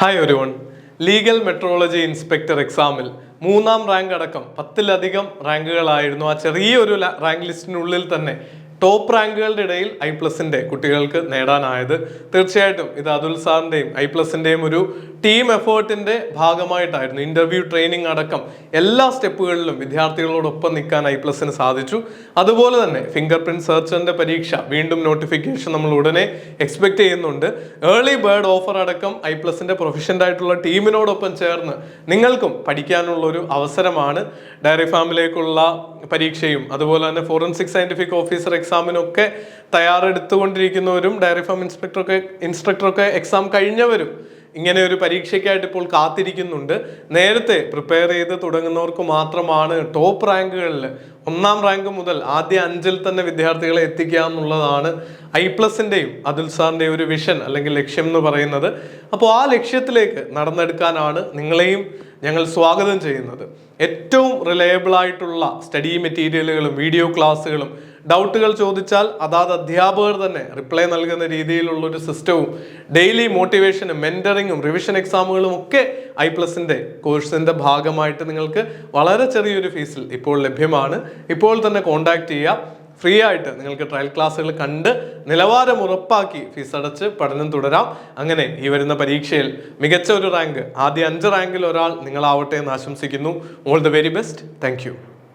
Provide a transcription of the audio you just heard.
Hi ഒരു one legal metrology inspector എക്സാമിൽ മൂന്നാം റാങ്ക് അടക്കം പത്തിലധികം റാങ്കുകളായിരുന്നു ആ ചെറിയൊരു റാങ്ക് ലിസ്റ്റിനുള്ളിൽ തന്നെ. ടോപ്പ് റാങ്കുകളുടെ ഇടയിൽ ഐ പ്ലസിന്റെ കുട്ടികൾക്ക് നേടാനായത് തീർച്ചയായിട്ടും ഇത് അതുൽ സാറിന്റെയും ഐ പ്ലസിന്റെയും ഒരു ടീം എഫേർട്ടിന്റെ ഭാഗമായിട്ടായിരുന്നു. ഇന്റർവ്യൂ ട്രെയിനിങ് അടക്കം എല്ലാ സ്റ്റെപ്പുകളിലും വിദ്യാർത്ഥികളോടൊപ്പം നിൽക്കാൻ ഐ പ്ലസിന് സാധിച്ചു. അതുപോലെ തന്നെ ഫിംഗർ പ്രിന്റ് സെർച്ചറിന്റെ പരീക്ഷ വീണ്ടും നോട്ടിഫിക്കേഷൻ നമ്മൾ ഉടനെ എക്സ്പെക്ട് ചെയ്യുന്നുണ്ട്. ഏർലി ബേർഡ് ഓഫർ അടക്കം ഐ പ്ലസിന്റെ പ്രൊഫഷന്റ് ആയിട്ടുള്ള ടീമിനോടൊപ്പം ചേർന്ന് നിങ്ങൾക്കും പഠിക്കാനുള്ള ഒരു അവസരമാണ്. ഡയറി ഫാമിലേക്കുള്ള പരീക്ഷയും അതുപോലെ തന്നെ ഫോറൻസിക് സയന്റിഫിക് ഓഫീസർ എക്സാമിനൊക്കെ തയ്യാറെടുത്തുകൊണ്ടിരിക്കുന്നവരും ഡയറി ഫാം ഇൻസ്പെക്ടറൊക്കെ ഇൻസ്ട്രക്ടറൊക്കെ എക്സാം കഴിഞ്ഞവരും ഇങ്ങനെ ഒരു പരീക്ഷയ്ക്കായിട്ട് ഇപ്പോൾ കാത്തിരിക്കുന്നുണ്ട്. നേരത്തെ പ്രിപ്പയർ ചെയ്ത് തുടങ്ങുന്നവർക്ക് മാത്രമാണ് ടോപ്പ് റാങ്കുകളിൽ ഒന്നാം റാങ്ക് മുതൽ ആദ്യ അഞ്ചിൽ തന്നെ വിദ്യാർത്ഥികളെ എത്തിക്കുക എന്നുള്ളതാണ് ഐ പ്ലസിന്റെയും അതുൽ സാറിന്റെയും ഒരു വിഷൻ അല്ലെങ്കിൽ ലക്ഷ്യം എന്ന് പറയുന്നത്. അപ്പോൾ ആ ലക്ഷ്യത്തിലേക്ക് നടന്നെടുക്കാനാണ് നിങ്ങളെയും ഞങ്ങൾ സ്വാഗതം ചെയ്യുന്നത്. ഏറ്റവും റിലയബിൾ ആയിട്ടുള്ള സ്റ്റഡി മെറ്റീരിയലുകളും വീഡിയോ ക്ലാസ്സുകളും ഡൗട്ടുകൾ ചോദിച്ചാൽ അതാത് അധ്യാപകർ തന്നെ റിപ്ലൈ നൽകുന്ന രീതിയിലുള്ള ഒരു സിസ്റ്റവും ഡെയിലി മോട്ടിവേഷനും മെന്ററിങ്ങും റിവിഷൻ എക്സാമുകളും ഒക്കെ ഐ പ്ലസിന്റെ കോഴ്സിന്റെ ഭാഗമായിട്ട് നിങ്ങൾക്ക് വളരെ ചെറിയൊരു ഫീസിൽ ഇപ്പോൾ ലഭ്യമാണ്. ഇപ്പോൾ തന്നെ കോൺടാക്ട് ചെയ്യുക ഫ്രീ ആയിട്ട് നിങ്ങൾക്ക് ട്രയൽ ക്ലാസ്സുകൾ കണ്ട് നിലവാരം ഉറപ്പാക്കി ഫീസ് അടച്ച് പഠനം തുടരാം. അങ്ങനെ ഈ വരുന്ന പരീക്ഷയിൽ മികച്ച ഒരു റാങ്ക് ആദ്യ അഞ്ച് റാങ്കിൽ ഒരാൾ നിങ്ങളാവട്ടെ എന്ന് ആശംസിക്കുന്നു. All the very best thank